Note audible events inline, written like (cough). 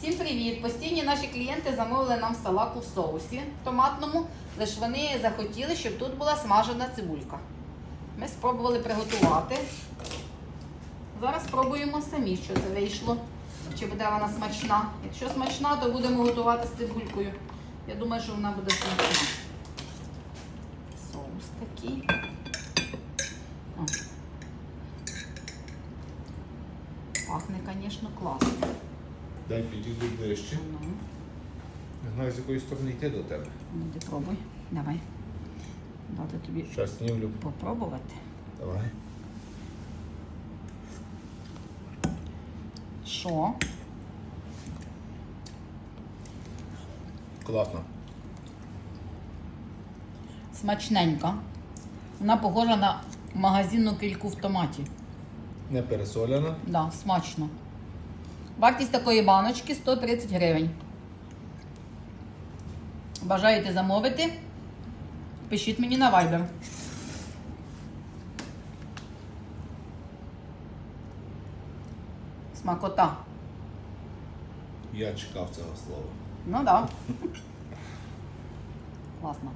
Всім привіт! Постійні наші клієнти замовили нам салаку в соусі томатному, лише вони захотіли, щоб тут була смажена цибулька. Ми спробували приготувати. Зараз спробуємо самі, що це вийшло. Чи буде вона смачна. Якщо смачна, то будемо готувати з цибулькою. Я думаю, що вона буде смачна. Соус такий. О. Пахне, звісно, класно. Дай підійду ближче. Ну, Не знаю, з якої сторони йти до тебе. ну ти пробуй. Давай. Дати тобі снімлю. попробувати. Давай. Що? Класно. Смачненька. Вона похожа на магазинну кільку в томаті. Не пересолена. Да, смачно. Вартість такої баночки 130 гривень. Бажаєте замовити? Пишіть мені на Viber. Смакота. Я чекав цього слова. Ну да. (laughs) Класно.